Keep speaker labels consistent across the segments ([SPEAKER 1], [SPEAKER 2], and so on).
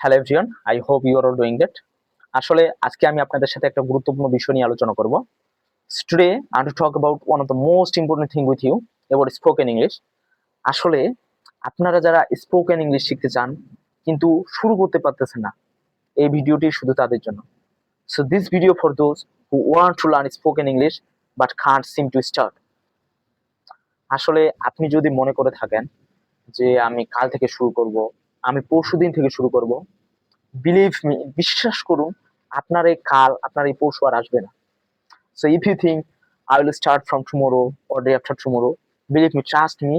[SPEAKER 1] Hello everyone I hope you are all doing that আসলে আজকে আমি আপনাদের সাথে একটা গুরুত্বপূর্ণ বিষয় নিয়ে আলোচনা করব। Today I to talk about one of the most important thing with you এবার স্পোকেন ইংলিশ আসলে আপনারা যারা স্পোকেন ইংলিশ শিখতে চান, কিন্তু শুরু করতে পারতেছেন না, এই ভিডিওটি শুধু তাদের জন্য। So this video for those who want to learn spoken English but can't seem to start আসলে আপনি যদি মনে করে থাকেন যে আমি কাল থেকে শুরু করব আমি পরশু দিন থেকে শুরু করব। বিলিভ মি বিশ্বাস করুন, আপনার এই কাল, আপনার এই পরশু আর আসবে না। So if you think I will start from tomorrow or day after tomorrow believe me trust me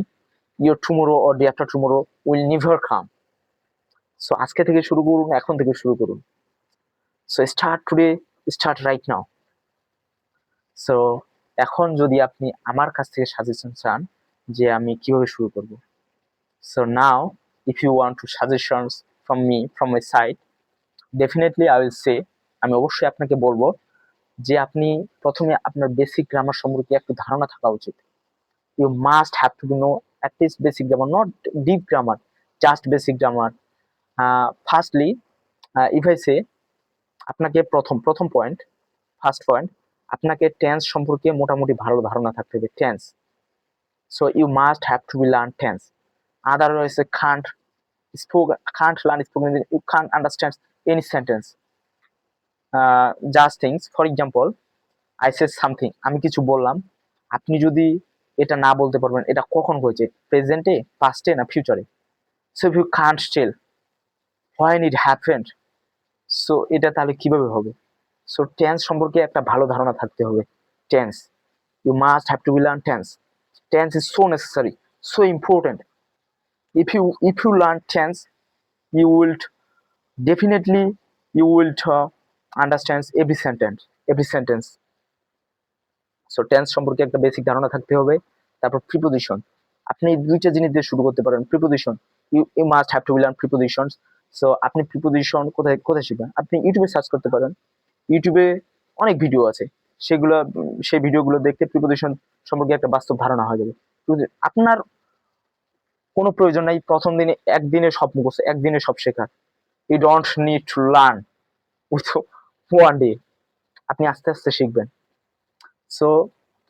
[SPEAKER 1] your tomorrow or day after tomorrow will never come so আজকে থেকে শুরু করুন, এখন থেকে শুরু করুন। So start today start right now so এখন যদি আপনি আমার কাছ থেকে সাজেশন চান যে আমি কীভাবে শুরু করব। So now if you want to suggestions from me, from my side, definitely i will say, আমি অবশ্যই আপনাকে বলব যে আপনি প্রথমে আপনার বেসিক গ্রামার সম্পর্কে একটু ধারণা থাকা উচিত। You must have to know at least basic grammar not deep grammar just basic grammar firstly if I say আপনাকে প্রথম প্রথম পয়েন্ট ফার্স্ট পয়েন্ট আপনাকে টেন্স সম্পর্কে মোটামুটি ভালো ধারণা থাকতে হবে tense so you must have to be learn tense otherwise you can't spoke can't learn spoken you can't understand any sentence. Uh, just things. For example i said something আমি কিছু বললাম। আপনি যদি এটা না বলতে পারবেন এটা কখন হয়েছে? প্রেজেন্টে পাস্টে না ফিউচারে so you can't tell when it happened so এটা তাহলে কীভাবে হবে? সো টেন্স সম্পর্কে একটা ভালো ধারণা থাকতে হবে। Tense you must have to be learn tense tense is so necessary so important if you if you learn tense you will definitely you will uh, understand every sentence every sentence. So tense সম্পর্কে একটা basic ধারণা থাকতে হবে। তারপর preposition আপনি দুইটা জিনিস দিয়ে শুরু করতে পারেন। Preposition you you must have to learn prepositions so আপনি প্রিপোজিশন কোথায় কোথায় শিখবেন? আপনি ইউটিউবে সার্চ করতে পারেন। ইউটিউবে অনেক ভিডিও আছে। সেগুলো সেই ভিডিওগুলো দেখতে প্রিপোজিশন সম্পর্কে একটা বাস্তব ধারণা হয়ে যাবে। আপনার কোনো প্রয়োজন নাই। প্রথম দিনে একদিনে সব মুখস্থ একদিনে সব শেখার you don't need to learn with one day আপনি আস্তে আস্তে শিখবেন। সো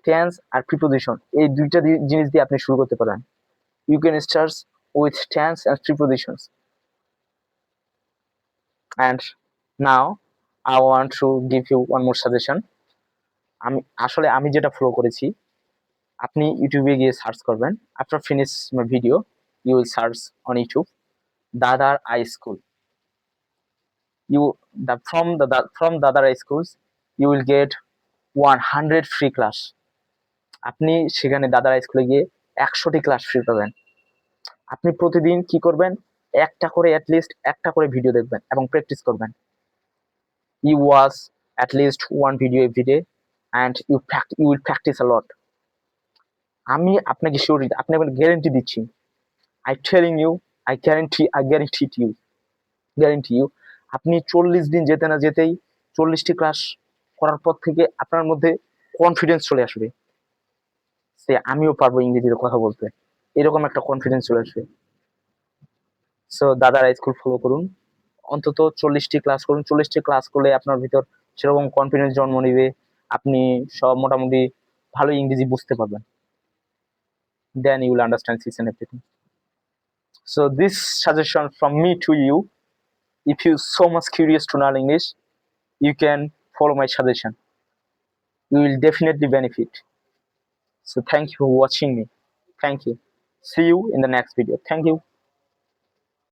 [SPEAKER 1] টেন্স আর প্রিপোজিশন এই দুইটা জিনিস দিয়ে আপনি শুরু করতে পারেন। You can start with tense and prepositions and now I want to give you one more suggestion আমি আসলে আমি যেটা ফলো করেছি আপনি ইউটিউবে গিয়ে সার্চ করবেন। After finish my video you will search on YouTube Dadar High School. You the from the, the from Dadar High Schools you will get 100 free class. আপনি সেখানে দাদার হাই স্কুলে গিয়ে একশোটি ক্লাস ফ্রি পাবেন। আপনি প্রতিদিন কি করবেন? একটা করে অ্যাটলিস্ট একটা করে ভিডিও দেখবেন এবং প্র্যাকটিস করবেন। You watch at least one video every day and you you will practice a lot আমি আপনাকে শিওর আপনাকে গ্যারেন্টি দিচ্ছি। I telling you I guarantee I guarantee you guarantee you আপনি চল্লিশ দিন যেতে না যেতেই চল্লিশটি ক্লাস করার পর থেকে আপনার মধ্যে কনফিডেন্স চলে আসবে। সে আমিও পারব ইংরেজিতে কথা বলতে। এরকম একটা কনফিডেন্স চলে আসবে। সো দাদার স্কুল ফলো করুন। অন্তত চল্লিশটি ক্লাস করুন। চল্লিশটি ক্লাস করলে আপনার ভিতর সেরকম কনফিডেন্স জন্ম নিবে। আপনি সব মোটামুটি ভালো ইংরেজি বুঝতে পারবেন। then you will understand this and everything. So this suggestion from me to you if you so much curious to learn english you can follow my suggestion. You will definitely benefit. So thank you for watching me. Thank you. See you in the next video. Thank you.